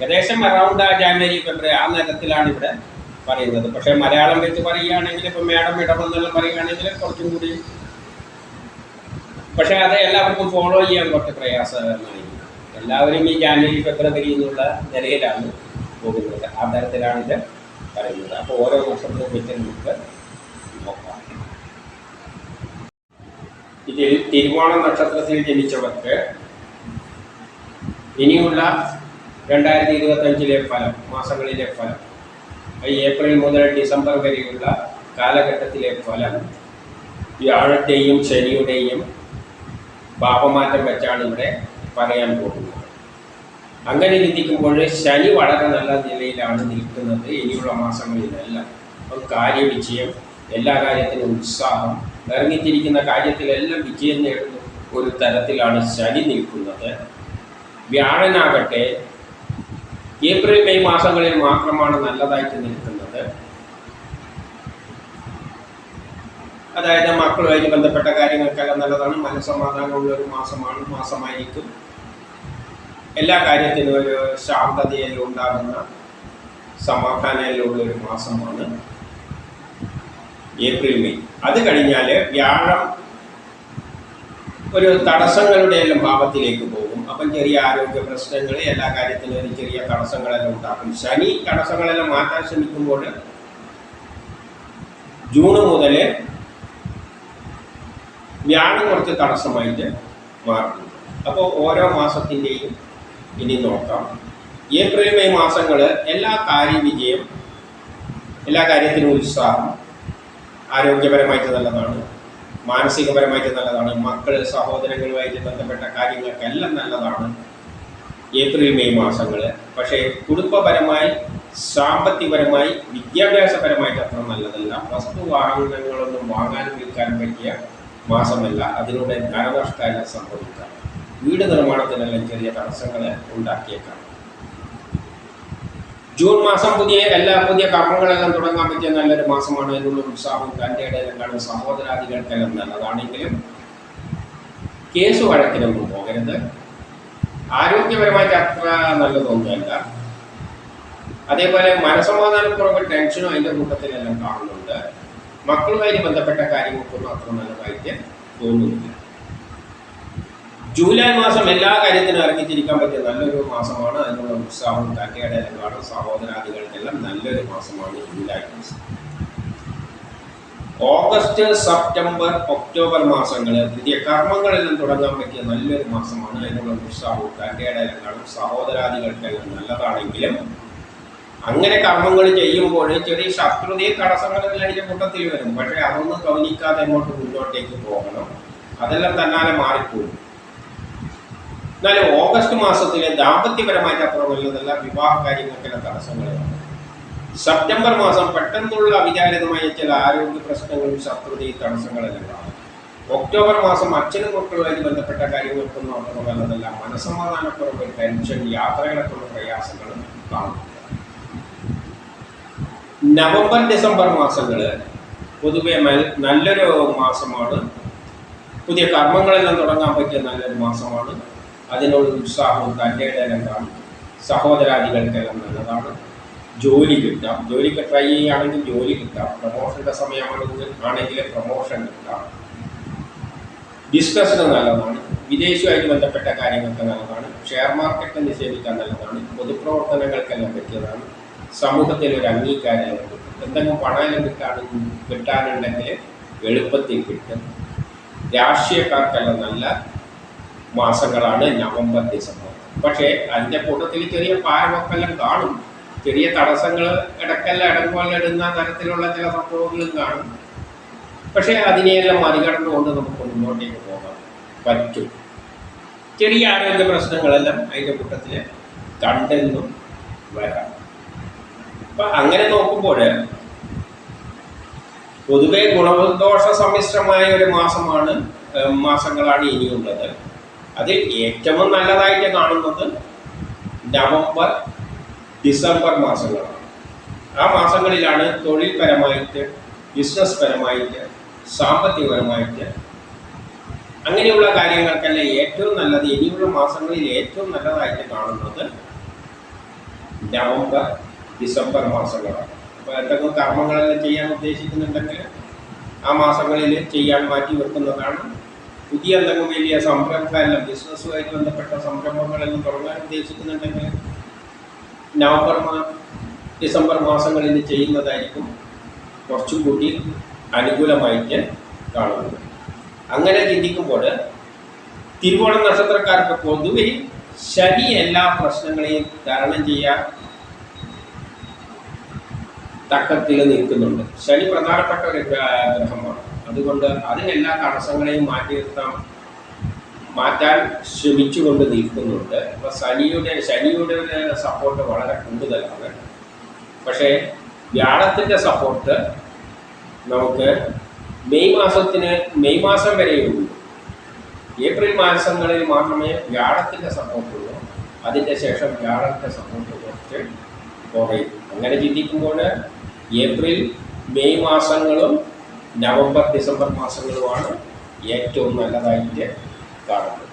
ഏകദേശം അറൗണ്ട് ആ ജാനുവരി ഫെബ്രുവരി ആ നേരത്തിലാണ് ഇവിടെ പറയുന്നത്. പക്ഷേ മലയാളം വെച്ച് പറയുകയാണെങ്കിൽ ഇപ്പം മേഡം ഇടമെന്നെല്ലാം പറയുകയാണെങ്കിൽ കുറച്ചും കൂടി പക്ഷേ അത് എല്ലാവർക്കും ഫോളോ ചെയ്യാൻ കുറച്ച് പ്രയാസകരമായി. എല്ലാവരും ഈ ജാനുവരി ഫെബ്രുവരി എന്നുള്ള നിലയിലാണ് പോകുന്നത്. ആ തരത്തിലാണ് ഇത് പറയുന്നത്. അപ്പോൾ ഓരോ വർഷത്തിലും വെച്ച് നമുക്ക് നോക്കാം. ഇതിൽ തിരുവോണ നക്ഷത്രത്തിൽ ജനിച്ചവർക്ക് ഇനിയുള്ള രണ്ടായിരത്തി ഇരുപത്തഞ്ചിലെ ഫലം മാസങ്ങളിലെ ഫലം ഏപ്രിൽ മുതൽ ഡിസംബർ വരെയുള്ള കാലഘട്ടത്തിലെ ഫലം വ്യാഴത്തെയും ശനിയുടെയും പാപമാറ്റം വെച്ചാണ് ഇവിടെ പറയാൻ പോകുന്നത്. അങ്ങനെ ചിന്തിക്കുമ്പോൾ ശനി വളരെ നല്ല നിലയിലാണ് നിൽക്കുന്നത്. ഇനിയുള്ള മാസങ്ങളിലെല്ലാം അപ്പം കാര്യവിജയം എല്ലാ കാര്യത്തിലും ഉത്സാഹം ഇറങ്ങിത്തിരിക്കുന്ന കാര്യത്തിലെല്ലാം വിജയം നേടുന്ന ഒരു തരത്തിലാണ് ശനി നിൽക്കുന്നത്. വ്യാഴനാകട്ടെ ഏപ്രിൽ മെയ് മാസങ്ങളിൽ മാത്രമാണ് നല്ലതായിട്ട് നിൽക്കുന്നത്. അതായത് മക്കളുമായിട്ട് ബന്ധപ്പെട്ട കാര്യങ്ങൾക്കെല്ലാം നല്ലതാണ്. മനസ്സമാധാനമുള്ള ഒരു മാസമാണ് മാസമായിരിക്കും. എല്ലാ കാര്യത്തിനും ഒരു ശാന്തതയെല്ലാം ഉണ്ടാകുന്ന സമാധാനമുള്ള ഒരു മാസമാണ് ഏപ്രിൽ മെയ്. അത് കഴിഞ്ഞാൽ വ്യാഴം ഒരു തടസ്സങ്ങളുടെ എല്ലാം ഭാവത്തിലേക്ക് പോകും. അപ്പം ചെറിയ ആരോഗ്യ പ്രശ്നങ്ങൾ എല്ലാ കാര്യത്തിലും ഒരു ചെറിയ തടസ്സങ്ങളെല്ലാം ഉണ്ടാക്കും. ശനി തടസ്സങ്ങളെല്ലാം മാറ്റാൻ ശ്രമിക്കുമ്പോൾ ജൂൺ മുതൽ വ്യാഴം കുറച്ച് തടസ്സമായിട്ട് മാറും അപ്പോൾ ഓരോ മാസത്തിന്റെയും ഇനി നോക്കാം. ഏപ്രിൽ മെയ് മാസങ്ങൾ എല്ലാ കാര്യവിജയം എല്ലാ കാര്യത്തിനും ഉത്സാഹം ആരോഗ്യപരമായിട്ട് നല്ലതാണ്. മാനസികപരമായിട്ട് നല്ലതാണ്. മക്കൾ സഹോദരങ്ങളുമായിട്ട് ബന്ധപ്പെട്ട കാര്യങ്ങൾക്കെല്ലാം നല്ലതാണ്. ഏപ്രിൽ മെയ് മാസങ്ങൾ പക്ഷേ കുടുംബപരമായി സാമ്പത്തികപരമായി വിദ്യാഭ്യാസപരമായിട്ട് അത്ര നല്ലതല്ല. വസ്തുവാഹനങ്ങളൊന്നും വാങ്ങാനും വിൽക്കാനും പറ്റിയ മാസമല്ല. അതിലൂടെ ധനനഷ്ടമെല്ലാം സംഭവിക്കാം. വീട് നിർമ്മാണത്തിനെല്ലാം ചെറിയ തടസ്സങ്ങൾ ഉണ്ടാക്കിയേക്കാം. ജൂൺ മാസം പുതിയ എല്ലാ പുതിയ കർമ്മങ്ങളെല്ലാം തുടങ്ങാൻ പറ്റിയ നല്ലൊരു മാസമാണ് എന്നുള്ള ഉത്സാഹം തന്റെ ഇടയിലും സഹോദരാദികൾക്കെല്ലാം നല്ലതാണെങ്കിലും കേസ് വഴക്കിനൊന്നും പോകരുത്. ആരോഗ്യപരമായിട്ട് അത്ര നല്ലതൊന്നുമല്ല. അതേപോലെ മനസമാധാനക്കുറവ് ടെൻഷനും അതിന്റെ കൂട്ടത്തിലെല്ലാം കാണുന്നുണ്ട്. മക്കളുമായി ബന്ധപ്പെട്ട കാര്യങ്ങൾക്കൊന്നും അത്ര നല്ലതായിട്ട് തോന്നുന്നില്ല. ജൂലൈ മാസം എല്ലാ കാര്യത്തിനും ഇറങ്ങിത്തിരിക്കാൻ പറ്റിയ നല്ലൊരു മാസമാണ്. അതിനുള്ള ഉത്സാഹം ഇടയിലും കാണും സഹോദരാദികൾക്കെല്ലാം നല്ലൊരു മാസമാണ് ജൂലൈ മാസം. ഓഗസ്റ്റ് സെപ്റ്റംബർ ഒക്ടോബർ മാസങ്ങൾ പുതിയ കർമ്മങ്ങളെല്ലാം തുടങ്ങാൻ പറ്റിയ നല്ലൊരു മാസമാണ്. അതിനുള്ള ഉത്സാഹവും ഇടയിലും കാണും സഹോദരാദികൾക്കെല്ലാം നല്ലതാണെങ്കിലും അങ്ങനെ കർമ്മങ്ങൾ ചെയ്യുമ്പോൾ ചെറിയ ശത്രുതയും തടസ്സങ്ങളെല്ലാം അതിന്റെ കൂട്ടത്തിൽ വരും. പക്ഷേ അതൊന്നും ഗൗനിക്കാതെ അങ്ങോട്ട് മുന്നോട്ടേക്ക് പോകണം. അതെല്ലാം തന്നാലെ മാറിപ്പോകും. എന്നാലും ഓഗസ്റ്റ് മാസത്തിലെ ദാമ്പത്യപരമായിട്ട് നല്ലതല്ല വിവാഹ കാര്യങ്ങൾക്കുള്ള തടസ്സങ്ങളാണ് സെപ്റ്റംബർ മാസം പെട്ടെന്നുള്ള അവിചാരിതമായ ചില ആരോഗ്യ പ്രശ്നങ്ങളും ശത്രുതയും തടസ്സങ്ങളെല്ലാം കാണും. ഒക്ടോബർ മാസം അച്ഛനും മക്കളുമായി ബന്ധപ്പെട്ട കാര്യങ്ങൾക്കൊന്നും അത്ര നല്ലതല്ല മനസമാധാനക്കുറവ് ടെൻഷൻ യാത്രകളൊക്കെയുള്ള പ്രയാസങ്ങളും കാണും. നവംബർ ഡിസംബർ മാസങ്ങൾ പൊതുവെ നല്ലൊരു മാസമാണ്. പുതിയ കർമ്മങ്ങളെല്ലാം തുടങ്ങാൻ പറ്റിയ നല്ലൊരു മാസമാണ്. അതിനോട് ഉത്സാഹവും തന്റെ കാണും സഹോദരാദികൾക്കെല്ലാം നല്ലതാണ്. ജോലി കിട്ടാം. ജോലിക്ക് ട്രൈ ചെയ്യുകയാണെങ്കിൽ ജോലി കിട്ടാം. പ്രൊമോഷന്റെ സമയമാണെങ്കിൽ ആണെങ്കിൽ പ്രൊമോഷൻ കിട്ടാം. ബിസിനസ്സിന് നല്ലതാണ്. വിദേശവുമായിട്ട് ബന്ധപ്പെട്ട കാര്യങ്ങൾക്ക് നല്ലതാണ്. ഷെയർ മാർക്കറ്റ് നിഷേധിക്കാൻ നല്ലതാണ്. പൊതുപ്രവർത്തനങ്ങൾക്കെല്ലാം പറ്റിയതാണ്. സമൂഹത്തിൽ ഒരു അംഗീകാരം എന്തെങ്കിലും പണം കിട്ടാനും കിട്ടാനുണ്ടെങ്കിൽ എളുപ്പത്തിൽ കിട്ടും. രാഷ്ട്രീയക്കാർക്കെല്ലാം നല്ല മാസങ്ങളാണ് നവംബർ ഡിസംബർ. പക്ഷേ അതിന്റെ കൂട്ടത്തിൽ ചെറിയ പാരമൊക്കെല്ലാം കാണും. ചെറിയ തടസ്സങ്ങൾ ഇടക്കെല്ലാം ഇടുന്ന തരത്തിലുള്ള ചില സംഭവങ്ങളും കാണും. പക്ഷേ അതിനെയെല്ലാം മറികടന്നുകൊണ്ട് നമുക്ക് മുന്നോട്ടേക്ക് പോകാം പറ്റും. ചെറിയ ആരോഗ്യ പ്രശ്നങ്ങളെല്ലാം അതിന്റെ കൂട്ടത്തിൽ കണ്ടെന്നും വരാം. അപ്പം അങ്ങനെ നോക്കുമ്പോൾ പൊതുവെ ഗുണദോഷ സമ്മിശ്രമായ ഒരു മാസമാണ് മാസങ്ങളാണ് ഇനിയുള്ളത്. അതിൽ ഏറ്റവും നല്ലതായിട്ട് കാണുന്നത് നവംബർ ഡിസംബർ മാസങ്ങളാണ്. ആ മാസങ്ങളിലാണ് തൊഴിൽപരമായിട്ട് ബിസിനസ് പരമായിട്ട് സാമ്പത്തികപരമായിട്ട് അങ്ങനെയുള്ള കാര്യങ്ങൾക്കല്ല ഏറ്റവും നല്ലത് ഇനിയുള്ള മാസങ്ങളിൽ ഏറ്റവും നല്ലതായിട്ട് കാണുന്നത് നവംബർ ഡിസംബർ മാസങ്ങളാണ്. അപ്പോൾ എന്തെങ്കിലും കർമ്മങ്ങളെല്ലാം ചെയ്യാൻ ഉദ്ദേശിക്കുന്നുണ്ടെങ്കിൽ ആ മാസങ്ങളിൽ ചെയ്യാൻ മാറ്റി വെക്കുന്നതാണ് പുതിയ എന്തെങ്കിലും വലിയ സംരംഭമെല്ലാം ബിസിനസ്സുമായിട്ട് ബന്ധപ്പെട്ട സംരംഭങ്ങളെല്ലാം തുടങ്ങാൻ ഉദ്ദേശിക്കുന്നുണ്ടെങ്കിൽ നവംബർ മാ ഡിസംബർ മാസങ്ങളിൽ ചെയ്യുന്നതായിരിക്കും കുറച്ചും കൂടി അനുകൂലമായിട്ട് കാണുന്നത്. അങ്ങനെ ചിന്തിക്കുമ്പോൾ തിരുവോണം നക്ഷത്രക്കാർക്ക് പൊതുവെ ശനി എല്ലാ പ്രശ്നങ്ങളെയും തരണം ചെയ്യാൻ തക്കത്തിൽ നിൽക്കുന്നുണ്ട്. ശനി പ്രധാനപ്പെട്ട ഒരു ഗ്ര- ഗ്രഹമാണ്. അതുകൊണ്ട് അതിനെല്ലാ തടസ്സങ്ങളെയും മാറ്റി നിർത്താം. മാറ്റാൻ ശ്രമിച്ചുകൊണ്ട് നിൽക്കുന്നുണ്ട്. അപ്പോൾ ശനിയുടെ ശനിയുടെ സപ്പോർട്ട് വളരെ കൂടുതലാണ്. പക്ഷേ വ്യാഴത്തിന്റെ സപ്പോർട്ട് നമുക്ക് മെയ് മാസത്തിന് മെയ് മാസം വരെയുള്ളൂ ഏപ്രിൽ മാസങ്ങളിൽ മാത്രമേ വ്യാഴത്തിന്റെ സപ്പോർട്ടുള്ളൂ അതിന്റെ ശേഷം വ്യാഴത്തിന്റെ സപ്പോർട്ട് കുറച്ച് കുറയും. അങ്ങനെ ചിന്തിക്കുമ്പോൾ ഏപ്രിൽ മെയ് മാസങ്ങളും നവംബർ ഡിസംബർ മാസങ്ങളുമാണ് ഏറ്റവും നല്ലതായിട്ട് കാണുന്നത്.